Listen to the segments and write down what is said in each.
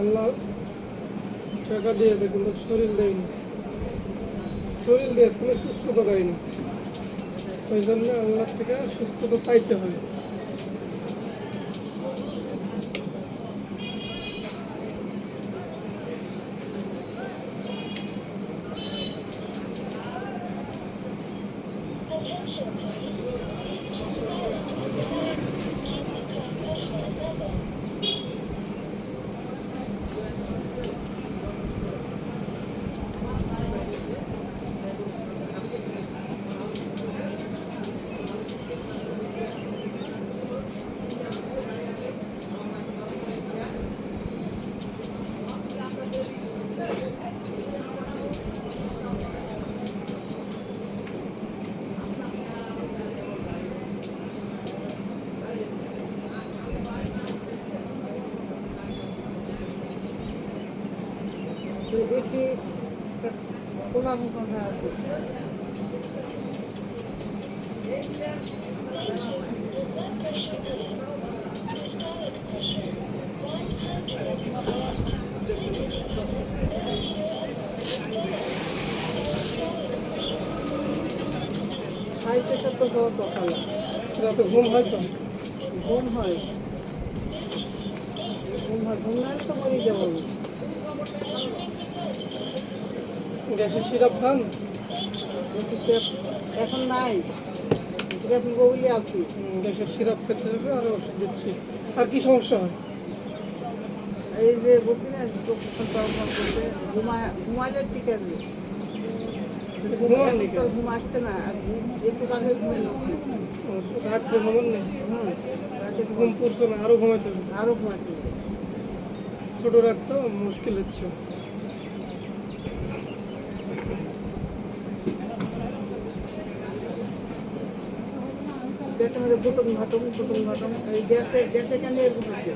আল্লাহ টাকা দিয়েছে কিন্তু শরীর দেয়নি শরীর দিয়েছে কিন্তু সুস্থতা দেয়নি ওই জন্য আল্লাহ থেকে সুস্থতা চাইতে হয় দেখি কোলা মুখে আছে। হাই প্রেশার তো হওয়ার কথা না। রাতে ঘুম হয় তো? ঘুম হয়। ঘুম হয় ঘুম না তো মরে যাব। গ্যাসের সিরাপ খান? সিরাপ এখন নাই। সিরাপ বউলি আছি। গ্যাসের সিরাপ খেতে হবে আর ওষুধ দিচ্ছি। আর কি সমস্যা হয়? এই যে বলছি না করতে ঘুমায় ঘুমাইলে ঠিক আছে? ঘুম আসছে না ঘুম একটু রাত্রে ঘুমান নেই? রাতে ঘুম পড়ছে না আরও ঘুমাইতে হবে। আরও ঘুমাতে হবে। ছোট রাত তো মুশকিল হচ্ছে। পেটের মধ্যে বুটুম ঘাটুম বুটুম ঘাটুম এই গ্যাসে গ্যাসে কেন এরকম হচ্ছে?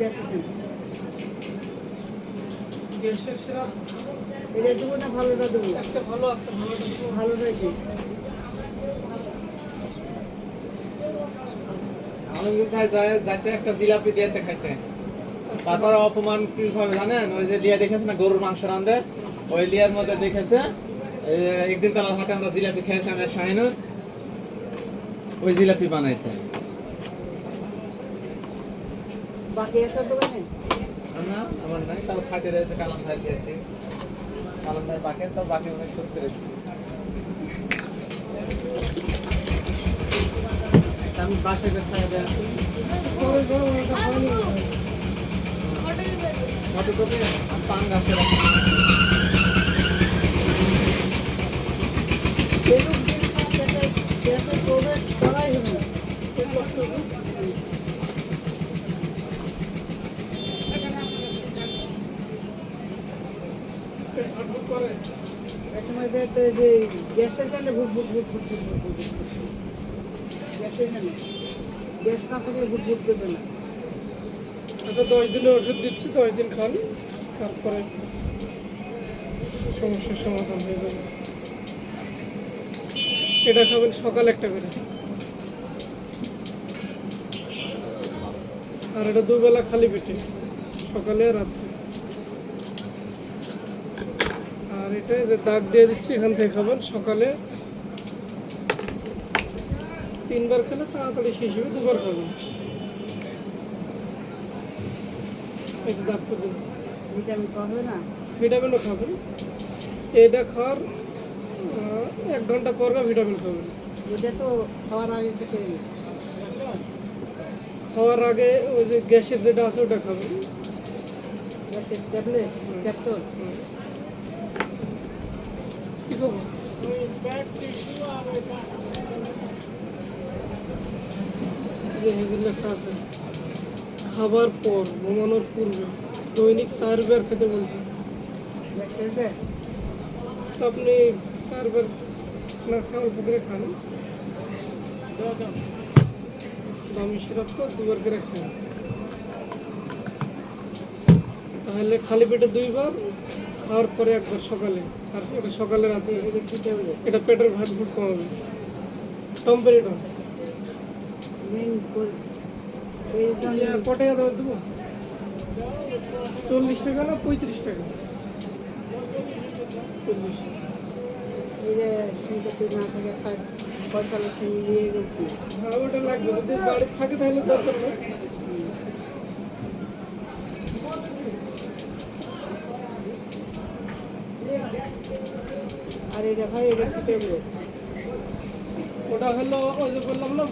গ্যাসে কেন গ্যাসের সিরাপ এটা দেবো না ভালোটা দেবো? একটা ভালো আছে ভালোটা দেবো। ভালোটাই দিই। আমি কোথায় যায় যাতে একটা জিলাপি দিয়েছে খাইতে। তারপর অপমান কীভাবে জানেন? ওই যে লিয়া দেখেছে না গরুর মাংস রান্ধে ওই লিয়ার মধ্যে দেখেছে একদিন তালা হাটে আমরা জিলাপি খেয়েছি আমি শাহিনুর। ওই জিলাপি বানাইছে। বাকি আছে দোকানে? না আমার নাই তাও খাইতে দিয়েছে কালাম ভাই দিয়ে কালাম ভাই বাকি তো বাকি অনেক শোধ করেছি। আমি বাসায় খাইয়ে পান গাছে গ্যাস না থাকলে না আচ্ছা দশ ওষুধ দিচ্ছি দশ দিন তারপরে সমস্যার সমাধান হয়ে যাবে। এটা সকাল একটা করে। আর এটা দুবেলা খালি পেটে সকালে রাত্রে। আর এটা যে দাগ দিয়ে দিচ্ছি এখান থেকে খাবেন সকালে তিনবার খেলে তাড়াতাড়ি শেষ হবে দুবার খাবেন এই দাগ করে ভিটামিন না? ভিটামিনও খাবেন এটা খাওয়ার এক ঘণ্টা পর ভিটামিন খাবেন ওটা তো খাওয়ার আগে থেকে খাওয়ার আগে ওই যে গ্যাসের যেটা আছে ওটা খাবেন গ্যাসের ট্যাবলেট ক্যাপসুল। কি খবর? যে হেভি লেখা আছে। খাবার পর ঘুমানোর পূর্বে দৈনিক চারবার খেতে বলছে। গ্যাসের ব্যাগ? তো আপনি চারবার না খাওয়ার পুকুরে খান। দামি সিরাপ তো দুবার করে খান তাহলে খালি পেটে দুইবার, খাওয়ার পরে একবার সকালে। আর এটা সকালে রাতে এটা পেটের ভাত ভুট কমাবে টম্পেরিটন ক টাকা দেবো দেবো? চল্লিশ টাকা না পঁয়ত্রিশ টাকা? চল্লিশ পয়সা নিয়ে বাড়ি থাকে তাহলে দরকার নেই। ভাই এটা ওটা হলো, ওই যে বললাম না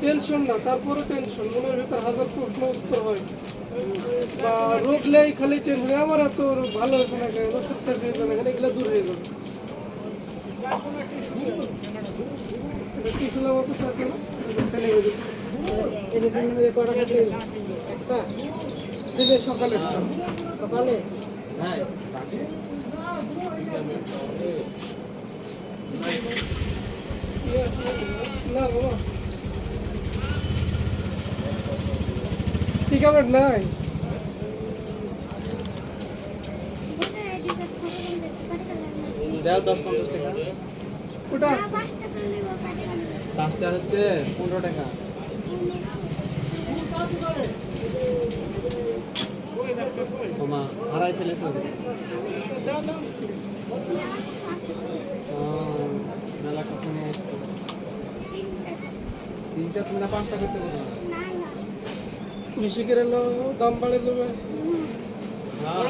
টেনশন না তারপরে টেনশন মনের ভিতর হাজার প্রশ্ন উত্তর হয়। বা রোগ লেই খালি টেনশন আমার এত ভালো হয়েছে না কেন খাইছে হয়েছে না কেন এগুলো দূর হয়ে যাবে। সকালে সকালে ঠিক আছে নাই। দেও দশ পঞ্চাশ টাকা। ওটা আছে। হচ্ছে পনেরো টাকা। তোমা হারাই ফেলেছো মেলা কিছু নিয়ে এসছো। তিনটা তুমি না পাঁচটা করতে বলল বেশি করে এলো দাম বাড়ে দেবে। হ্যাঁ।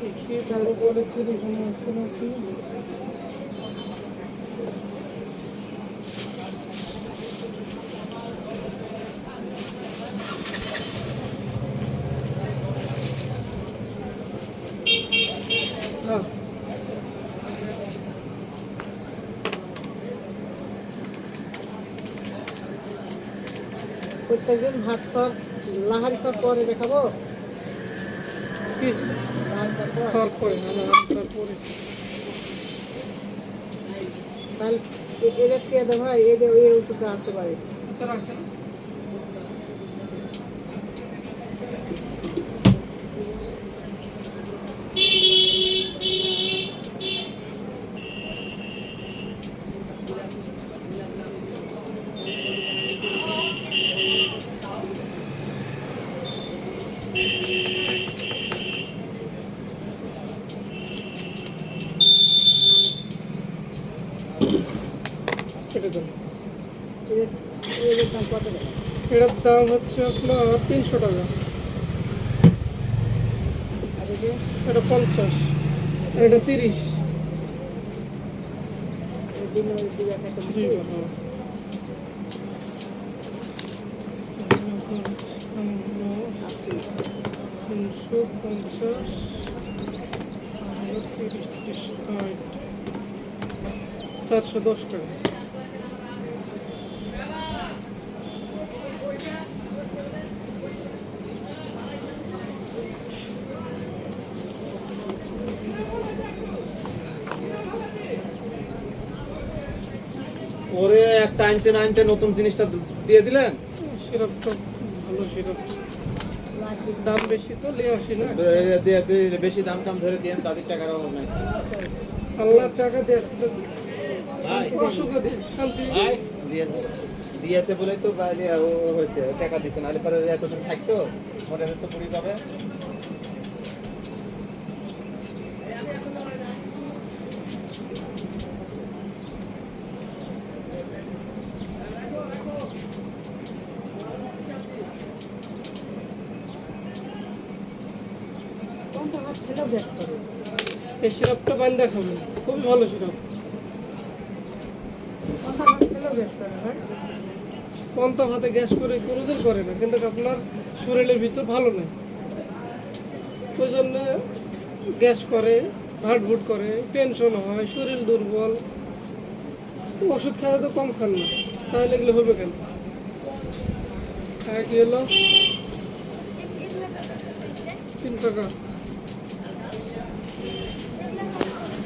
দেখি ভালো করে ফিরে কোনো আছে নাকি প্রত্যেকদিন ভাত খাওয়ার লাহারি খাওয়ার পরে দেখাবো। কি? পর খাওয়ার পরে। তারপরে তাহলে এটা কে দে ভাই? এটা এই ওষুধটা আছে বাড়ি আচ্ছা রাখেন কেটে দেন এটা এটার দাম কত টাকা এটার দাম হচ্ছে আপনার তিনশো টাকা। এটা পঞ্চাশ, এটা তিরিশ। তিনশো পঞ্চাশ তিরিশ চারশো দশ টাকা। একটা আনতে না আনতে নতুন জিনিসটা দিয়ে দিলেন? ভালো দাম বেশি তো আসি না দাম টাম ধরে দিয়ে তাদের টাকার অভাব নাই। আল্লাহ টাকা দিয়ে দিয়েছে বলেই তো হয়েছে টাকা দিছে নাহলে পরে এতদিন থাকতো মনে তো পুরি পাবে কোনটা হাত খেলেও গ্যাস করে এই সিরাপটা খুবই ভালো গ্যাস করে করে না, কিন্তু আপনার শরীরের ভিতর ভালো ওই জন্য গ্যাস করে করে, টেনশন হয়, শরীর দুর্বল। ওষুধ খাওয়া তো কম খান না, তাহলে এগুলো হবে কেন? খায় কি হলো? তিন টাকা।